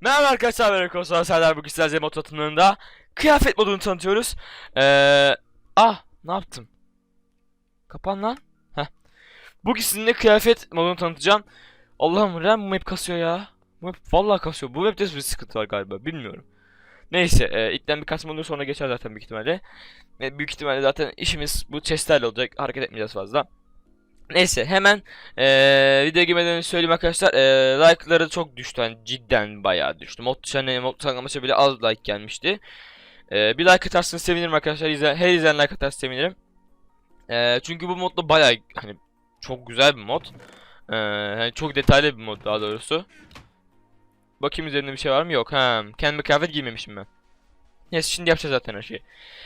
Merhaba arkadaşlar ben Ekosal Serdar bugün sizlerle mod tanıtımlarında kıyafet modunu tanıtıyoruz. Ee, ah ne yaptım? Kapan lan. Heh. Bugün sizinle kıyafet modunu tanıtacağım. Allah'ım RAM bu map kasıyor ya. Bu map vallahi kasıyor. Bu map'te bir sıkıntı var galiba bilmiyorum. Neyse e, ilkten birkaç mod sonra geçer zaten büyük ihtimalle. Ve büyük ihtimalle zaten işimiz bu chestlerle olacak. Hareket etmeyeceğiz fazla. Neyse hemen eee video girmeden söyleyeyim arkadaşlar eee like'ları çok düştü hani cidden bayağı düştü. Mod hani mod tanıtlaması bile az like gelmişti. Eee bir like atarsanız sevinirim arkadaşlar. İzle, her izleyen like atarsa sevinirim. Eee çünkü bu modda bayağı hani çok güzel bir mod. Eee hani çok detaylı bir mod daha doğrusu. Bakayım üzerinde bir şey var mı? Yok. Ha, kendime kıyafet giymemişim ben. Neyse şimdi yapacağız zaten her şeyi.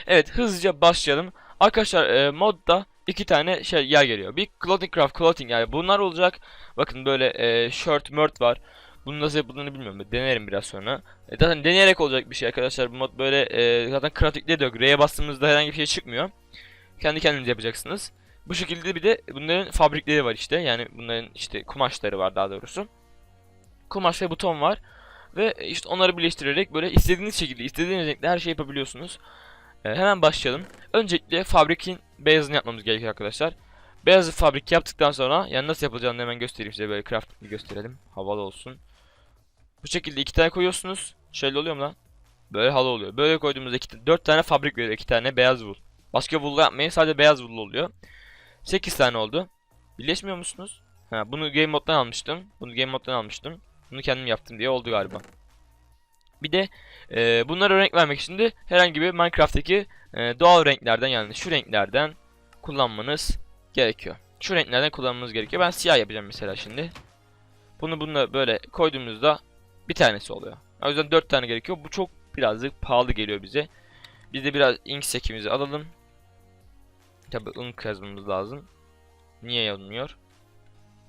Evet hızlıca başlayalım. Arkadaşlar eee modda iki tane şey yer geliyor. Bir clothing craft clothing yani bunlar olacak. Bakın böyle e, shirt mört var. Bunu nasıl yapıldığını bilmiyorum. Denerim biraz sonra. E, zaten deneyerek olacak bir şey arkadaşlar. Bu mod böyle e, zaten crafting'de de yok. R'ye bastığımızda herhangi bir şey çıkmıyor. Kendi kendinize yapacaksınız. Bu şekilde bir de bunların fabrikleri var işte. Yani bunların işte kumaşları var daha doğrusu. Kumaş ve buton var. Ve işte onları birleştirerek böyle istediğiniz şekilde, istediğiniz renkte her şey yapabiliyorsunuz. E, hemen başlayalım. Öncelikle fabrikin beyazını yapmamız gerekiyor arkadaşlar. Beyazı fabrik yaptıktan sonra yani nasıl yapılacağını hemen göstereyim size böyle craft bir gösterelim. Havalı olsun. Bu şekilde iki tane koyuyorsunuz. Şöyle oluyor mu lan? Böyle halı oluyor. Böyle koyduğumuzda iki, dört tane fabrik veriyor. iki tane beyaz wool. Başka wool yapmayın. Sadece beyaz wool oluyor. 8 tane oldu. Birleşmiyor musunuz? Ha, bunu game moddan almıştım. Bunu game moddan almıştım. Bunu kendim yaptım diye oldu galiba. Bir de e, bunlara renk vermek için de herhangi bir Minecraft'taki e, doğal renklerden yani şu renklerden kullanmanız gerekiyor. Şu renklerden kullanmanız gerekiyor. Ben siyah yapacağım mesela şimdi. Bunu bununla böyle koyduğumuzda bir tanesi oluyor. O yüzden 4 tane gerekiyor. Bu çok birazcık pahalı geliyor bize. Biz de biraz ink sekimizi alalım. Tabi ink yazmamız lazım. Niye yazmıyor?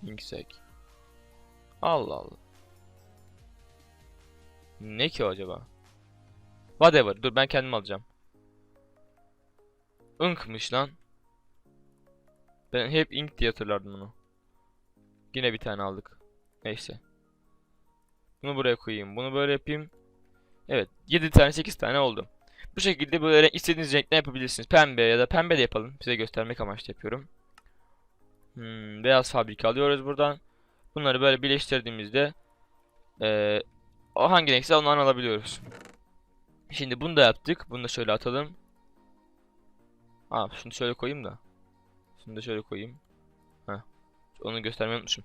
Ink sek. Allah Allah. Ne ki o acaba? Whatever. Dur ben kendim alacağım. Ink'mış lan. Ben hep ink diye hatırlardım bunu. Yine bir tane aldık. Neyse. Bunu buraya koyayım. Bunu böyle yapayım. Evet. 7 tane 8 tane oldu. Bu şekilde böyle istediğiniz renkten yapabilirsiniz. Pembe ya da pembe de yapalım. Size göstermek amaçlı yapıyorum. Hmm, beyaz fabrika alıyoruz buradan. Bunları böyle birleştirdiğimizde eee o hangi renkse ondan alabiliyoruz. Şimdi bunu da yaptık. Bunu da şöyle atalım. Aa şunu şöyle koyayım da. Şunu da şöyle koyayım. Heh. Onu göstermeyi unutmuşum.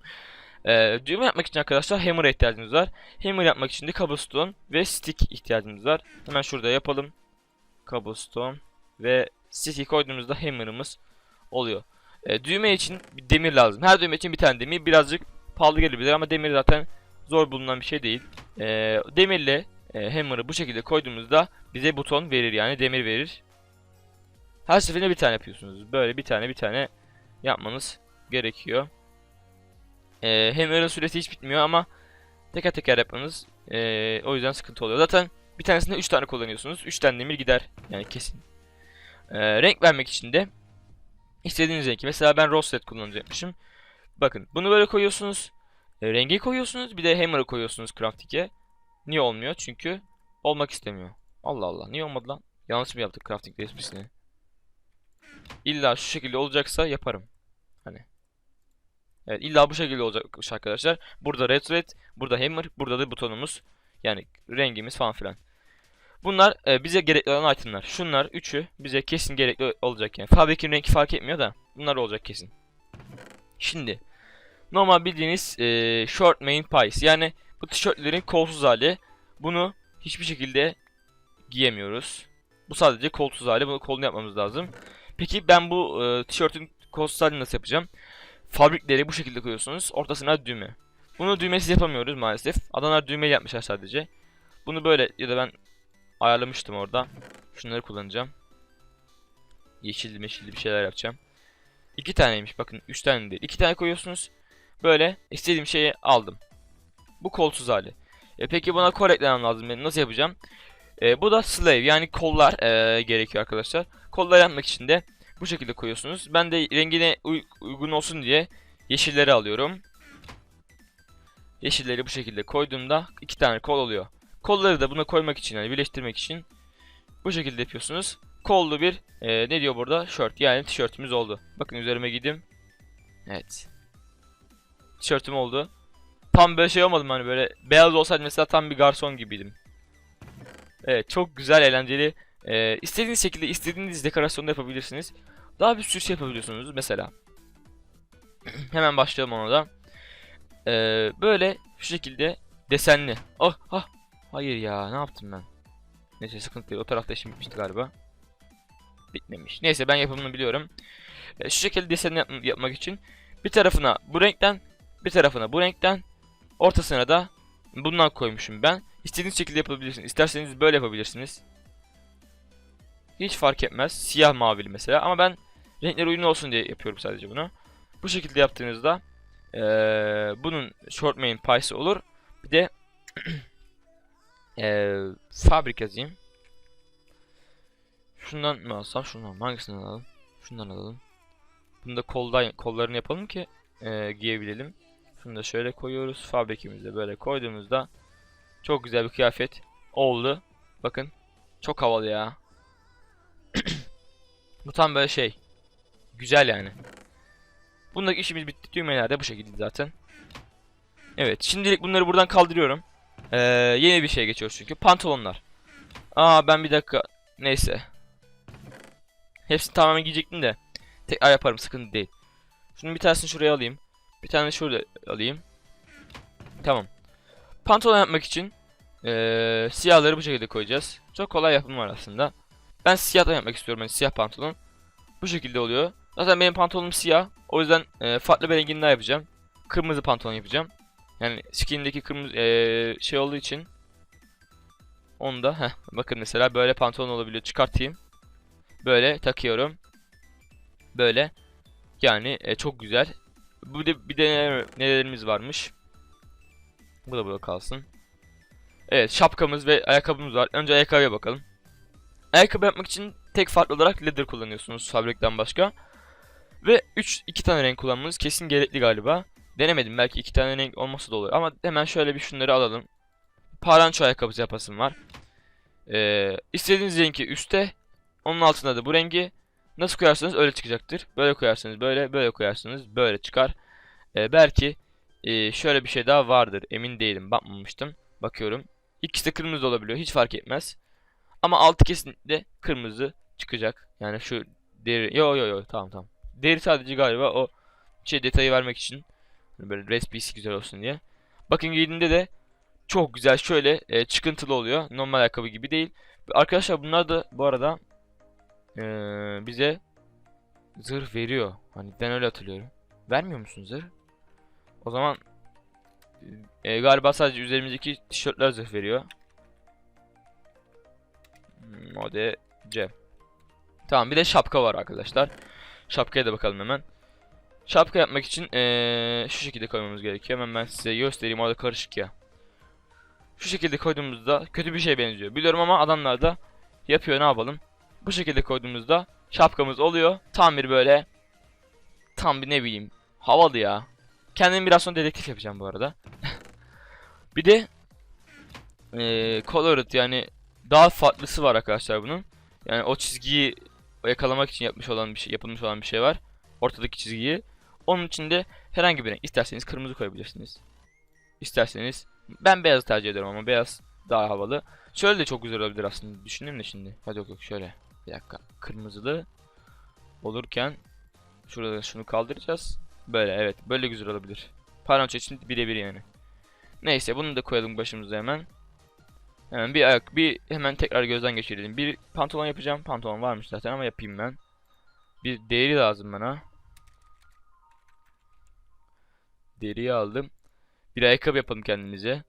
Ee, düğme yapmak için arkadaşlar hammer ihtiyacımız var. Hammer yapmak için de cobblestone ve stick ihtiyacımız var. Hemen şurada yapalım. Cobblestone ve stick'i koyduğumuzda hammer'ımız oluyor. Ee, düğme için bir demir lazım. Her düğme için bir tane demir. Birazcık pahalı gelebilir ama demir zaten zor bulunan bir şey değil. Ee, demirle e, hammer'ı bu şekilde koyduğumuzda bize buton verir yani demir verir. Her seferinde bir tane yapıyorsunuz. Böyle bir tane bir tane yapmanız gerekiyor. Ee, hammer'ın süresi hiç bitmiyor ama teker teker yapmanız ee, o yüzden sıkıntı oluyor. Zaten bir tanesinde 3 tane kullanıyorsunuz. 3 tane demir gider yani kesin. Ee, renk vermek için de istediğiniz renki. Mesela ben rose red kullanacakmışım. Bakın bunu böyle koyuyorsunuz. E, rengi koyuyorsunuz bir de hammer'ı koyuyorsunuz crafting'e. Niye olmuyor? Çünkü olmak istemiyor. Allah Allah niye olmadı lan? Yanlış mı yaptık crafting resmisini? İlla şu şekilde olacaksa yaparım. Hani. Evet illa bu şekilde olacakmış arkadaşlar. Burada red red, burada hammer, burada da butonumuz. Yani rengimiz falan filan. Bunlar e, bize gerekli olan itemler. Şunlar üçü bize kesin gerekli olacak yani. Fabrikin rengi fark etmiyor da bunlar olacak kesin. Şimdi normal bildiğiniz e, short main piece yani bu tişörtlerin kolsuz hali. Bunu hiçbir şekilde giyemiyoruz. Bu sadece kolsuz hali. Bunu kolunu yapmamız lazım. Peki ben bu e, tişörtün kolsuz halini nasıl yapacağım? Fabrikleri bu şekilde koyuyorsunuz. Ortasına düğme. Bunu düğmesiz yapamıyoruz maalesef. Adamlar düğmeyi yapmışlar sadece. Bunu böyle ya da ben ayarlamıştım orada. Şunları kullanacağım. Yeşilli meşilli bir şeyler yapacağım. İki taneymiş bakın. Üç tane değil. İki tane koyuyorsunuz. Böyle istediğim şeyi aldım. Bu kolsuz hali. E, peki buna kol eklemem lazım. Nasıl yapacağım? E, bu da slave yani kollar e, gerekiyor arkadaşlar. Kollar yapmak için de Bu şekilde koyuyorsunuz. Ben de rengine uy- uygun olsun diye yeşilleri alıyorum. Yeşilleri bu şekilde koyduğumda iki tane kol oluyor. Kolları da buna koymak için yani birleştirmek için bu şekilde yapıyorsunuz. Kollu bir e, ne diyor burada? Şort yani tişörtümüz oldu. Bakın üzerime giydim. Evet. Tişörtüm oldu. Tam böyle şey olmadım hani böyle beyaz olsaydı mesela tam bir garson gibiydim. Evet çok güzel eğlenceli. E, istediğiniz şekilde istediğiniz dekorasyonda yapabilirsiniz. Daha bir sürü şey yapabiliyorsunuz mesela. Hemen başlayalım ona da. E, böyle şu şekilde desenli. Oh ah. Hayır ya ne yaptım ben? Neyse sıkıntı değil. O tarafta işim bitmişti galiba. Bitmemiş. Neyse ben yapımını biliyorum. E, şu şekilde desen yap- yapmak için bir tarafına bu renkten bir tarafına bu renkten ortasına da bundan koymuşum ben. İstediğiniz şekilde yapabilirsiniz. İsterseniz böyle yapabilirsiniz. Hiç fark etmez. Siyah mavili mesela ama ben renkler uyumlu olsun diye yapıyorum sadece bunu. Bu şekilde yaptığınızda eee, bunun short main pie'si olur. Bir de eee fabrik yazayım. Şundan mı alsam şundan mı? Alalım? Şundan alalım. Bunu da koldan, kollarını yapalım ki eee, giyebilelim. Şunu da şöyle koyuyoruz. Fabrikimizde böyle koyduğumuzda çok güzel bir kıyafet oldu. Bakın. Çok havalı ya. Bu tam böyle şey. Güzel yani. Bundaki işimiz bitti. Düğmeler de bu şekilde zaten. Evet. Şimdilik bunları buradan kaldırıyorum. Ee, yeni bir şey geçiyoruz çünkü. Pantolonlar. Aa ben bir dakika. Neyse. Hepsini tamamen giyecektim de. Tekrar yaparım sıkıntı değil. Şunun bir tanesini şuraya alayım. Bir tane şurada alayım. Tamam. Pantolon yapmak için eee, siyahları bu şekilde koyacağız. Çok kolay yapım var aslında. Ben siyahtan yapmak istiyorum yani siyah pantolon. Bu şekilde oluyor. Zaten benim pantolonum siyah. O yüzden eee, farklı bir rengini daha yapacağım. Kırmızı pantolon yapacağım. Yani skin'deki kırmızı eee, şey olduğu için onu da heh, bakın mesela böyle pantolon olabiliyor. Çıkartayım. Böyle takıyorum. Böyle. Yani e, çok güzel. Bu de bir de neler- nelerimiz varmış. Bu da burada kalsın. Evet şapkamız ve ayakkabımız var. Önce ayakkabıya bakalım. Ayakkabı yapmak için tek farklı olarak leather kullanıyorsunuz fabrikten başka. Ve 3 2 tane renk kullanmanız kesin gerekli galiba. Denemedim belki 2 tane renk olması da olur ama hemen şöyle bir şunları alalım. Paranço ayakkabısı yapasım var. Ee, istediğiniz renki üstte, onun altında da bu rengi nasıl koyarsanız öyle çıkacaktır. Böyle koyarsanız böyle, böyle koyarsanız böyle çıkar. Ee, belki ee, şöyle bir şey daha vardır. Emin değilim. Bakmamıştım. Bakıyorum. İkisi de kırmızı olabiliyor. Hiç fark etmez. Ama altı kesinlikle kırmızı çıkacak. Yani şu deri... Yo yo yo tamam tamam. Deri sadece galiba o şey detayı vermek için. Hani böyle resmisi güzel olsun diye. Bakın giydiğinde de çok güzel şöyle e, çıkıntılı oluyor. Normal ayakkabı gibi değil. Arkadaşlar bunlar da bu arada e, bize zırh veriyor. Hani ben öyle hatırlıyorum. Vermiyor musun zırh? O zaman e, galiba sadece üzerimizdeki tişörtler zırh veriyor. Hmm, Mode C. Tamam bir de şapka var arkadaşlar. Şapkaya da bakalım hemen. Şapka yapmak için eee, şu şekilde koymamız gerekiyor. Hemen ben size göstereyim orada karışık ya. Şu şekilde koyduğumuzda kötü bir şey benziyor. Biliyorum ama adamlar da yapıyor ne yapalım. Bu şekilde koyduğumuzda şapkamız oluyor. Tam bir böyle tam bir ne bileyim havalı ya. Kendim biraz sonra dedektif yapacağım bu arada. bir de eee colored yani daha farklısı var arkadaşlar bunun. Yani o çizgiyi yakalamak için yapmış olan bir şey, yapılmış olan bir şey var. Ortadaki çizgiyi. Onun içinde herhangi bir renk. İsterseniz kırmızı koyabilirsiniz. İsterseniz ben beyaz tercih ederim ama beyaz daha havalı. Şöyle de çok güzel olabilir aslında. Düşündüm de şimdi. Hadi yok yok şöyle. Bir dakika. Kırmızılı olurken şurada şunu kaldıracağız. Böyle evet. Böyle güzel olabilir. Paranço için birebir yani. Neyse bunu da koyalım başımıza hemen. Hemen bir ayak bir hemen tekrar gözden geçirelim. Bir pantolon yapacağım. Pantolon varmış zaten ama yapayım ben. Bir deri lazım bana. Deriyi aldım. Bir ayakkabı yapalım kendimize.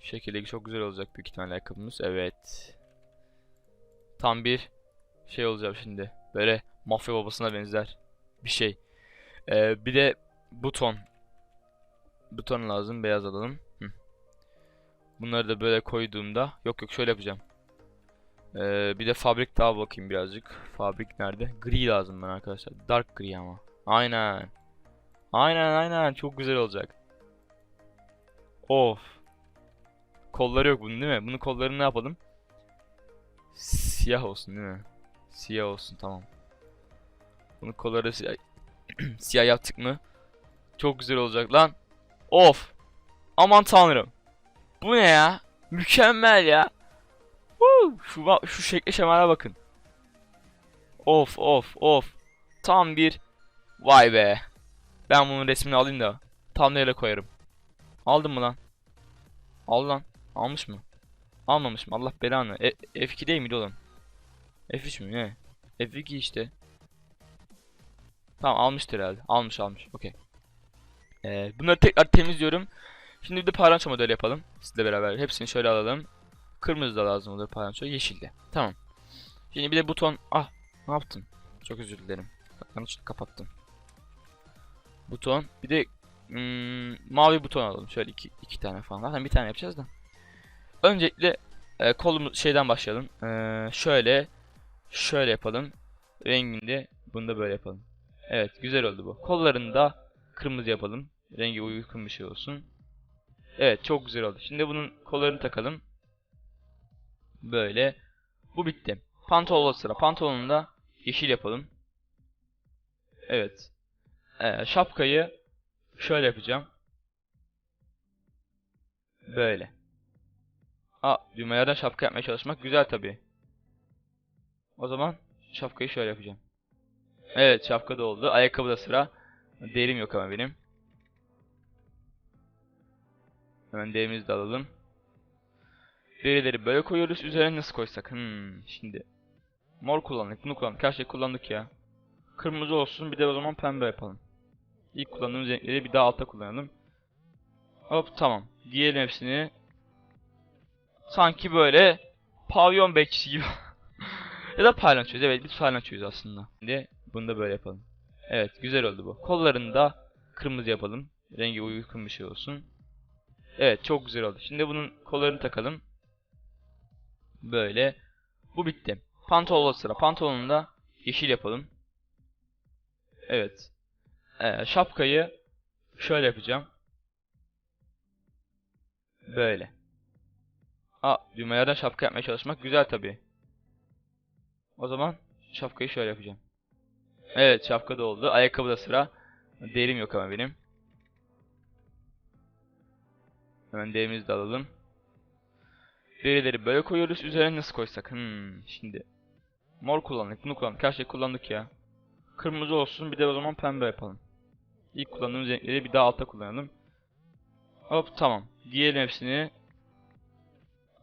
Şu şekilde çok güzel olacak büyük ihtimalle ayakkabımız. Evet. Tam bir şey olacak şimdi. Böyle mafya babasına benzer bir şey. Ee, bir de buton. Buton lazım. Beyaz alalım. Hı. Bunları da böyle koyduğumda yok yok şöyle yapacağım. Ee, bir de fabrik daha bakayım birazcık. Fabrik nerede? Gri lazım bana arkadaşlar. Dark gri ama. Aynen. Aynen aynen çok güzel olacak. Of. Kolları yok bunun değil mi? Bunun kollarını ne yapalım? Siyah olsun değil mi? Siyah olsun tamam. Bunun kolları siyah, siyah yaptık mı? Çok güzel olacak lan. Of. Aman tanrım. Bu ne ya? Mükemmel ya. Woo! Şu, şu şekle şemale bakın. Of of of. Tam bir vay be. Ben bunun resmini alayım da tam nereye koyarım. Aldın mı lan? Al lan. Almış mı? Almamış mı? Allah belanı. E, F2 değil miydi oğlum? F3 mü? Ne? F2 işte. Tamam almıştır herhalde. Almış almış. Okey. Ee, bunları tekrar temizliyorum. Şimdi bir de paranço modeli yapalım. Sizle beraber. Hepsini şöyle alalım. Kırmızı da lazım olur paranço. Yeşil de. Tamam. Şimdi bir de buton. Ah. Ne yaptım? Çok özür dilerim. Yanlışlıkla kapattım. Buton. Bir de hmm, mavi buton alalım. Şöyle iki, iki tane falan. Zaten bir tane yapacağız da. Öncelikle e, kolumuz şeyden başlayalım. E, şöyle şöyle yapalım. Renginde bunu da böyle yapalım. Evet güzel oldu bu. Kollarını da kırmızı yapalım. Rengi uygun bir şey olsun. Evet çok güzel oldu. Şimdi bunun kollarını takalım. Böyle. Bu bitti. Pantolon sıra. Pantolonunu da yeşil yapalım. Evet. Ee, şapkayı şöyle yapacağım. Böyle. Aa, düğmelerden şapka yapmaya çalışmak güzel tabi. O zaman şapkayı şöyle yapacağım. Evet şapka da oldu. Ayakkabı da sıra. Derim yok ama benim. Hemen derimizi de alalım. Derileri böyle koyuyoruz. Üzerine nasıl koysak? Hmm, şimdi. Mor kullandık. Bunu kullandık. Her şeyi kullandık ya. Kırmızı olsun. Bir de o zaman pembe yapalım. İlk kullandığımız renkleri bir daha alta kullanalım. Hop tamam. Giyelim hepsini. Sanki böyle pavyon bekçisi gibi. ya da palyaçoyuz. Evet biz palyaçoyuz aslında. Şimdi bunu da böyle yapalım. Evet güzel oldu bu. Kollarını da kırmızı yapalım. Rengi uygun bir şey olsun. Evet çok güzel oldu. Şimdi bunun kollarını takalım. Böyle. Bu bitti. Pantolon sıra. Pantolonunu da yeşil yapalım. Evet. Ee, şapkayı şöyle yapacağım. Böyle. Aa, düğmelerden şapka yapmaya çalışmak güzel tabi. O zaman şapkayı şöyle yapacağım. Evet şapka da oldu. Ayakkabı da sıra. Derim yok ama benim. Hemen derimizi de alalım. Derileri böyle koyuyoruz. Üzerine nasıl koysak? Hmm, şimdi. Mor kullandık. Bunu kullandık. Her şeyi kullandık ya. Kırmızı olsun. Bir de o zaman pembe yapalım. İlk kullandığımız renkleri bir daha alta kullanalım. Hop tamam. Giyelim hepsini.